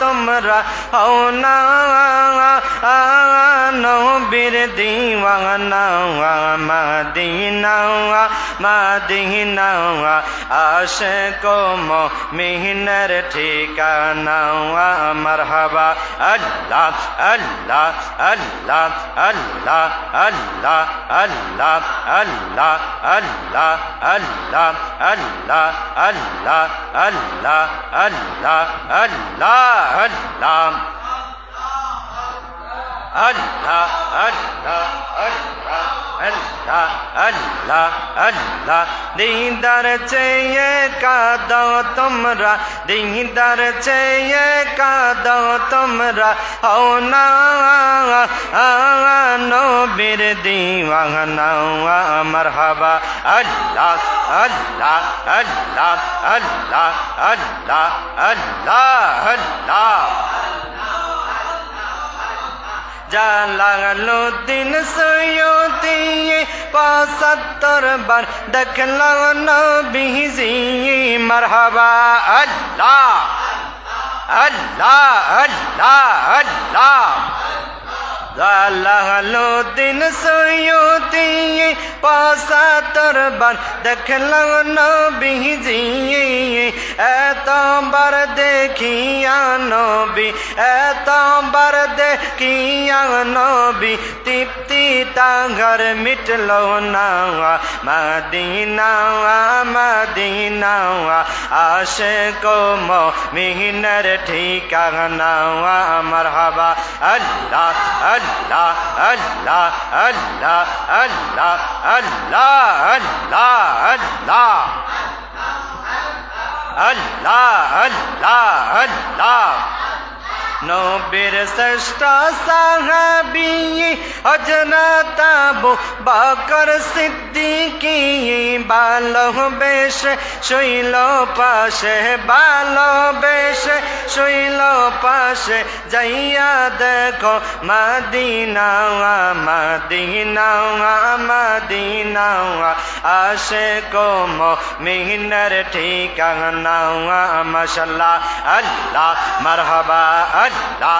তোমরা হও না নবীর দিওয়ানা মাদিনা মাদিনা আশিক মিহিনের ঠিকানা মারহাবা আল্লাহ আল্লাহ আল্লাহ আল্লাহ আল্লাহ আল্লাহ আল্লাহ আল্লাহ আল্লাহ আল্লাহ আল্লাহ আল্লাহ আল্লাহ আল্লাহ எல்லாம் আল্লাহ আল্লাহ আল্লাহ আল্লাহ আল্লাহ। আল্লাহ দিদার চেয়ে কাদাও তোমরা দিদার চেয়ে কাদাও তোমরা। হও না, নবীর দিওয়ানা, মারহাবা। আল্লাহ আল্লাহ আল্লাহ আল্লাহ আল্লাহ আল্লাহ আল্লাহ। জালালুদ্দিন সৈয়দি পঁচাত্তর বার দেখল নবীজি। মারহাবা, আল্লাহ আল্লাহ আল্লাহ আল্লাহ। জালালুদ্দিন সৈয়দি পঁচাত্তর বার দেখল নবীজি। এতবার দেখিয়া নবী এতবার দেখিয়া নবী, তৃপ্তি তাঙ্গর মিটল না মদিনা মদিনা আশে কো মিহিনের ঠিকানা মারহাবা, আল্লাহ আল্লাহ আল্লাহ আল্লাহ আল্লাহ আল্লাহ আল্লাহ আল্লাহ। আল্লাহ আল্লাহ আল্লাহ। নবীর শ্রেষ্ঠ সাহাবি অজনতাবু বকর সিদ্দিকি বালহ বেশ শৈল পাশে শৈল পাশে যাইয়া দেখো মাদিনা মাদিনা মাদিনা আসে কম মিহিনার ঠিকানা মশাল্লাহ আল্লাহ মারহাবা আল্লাহ।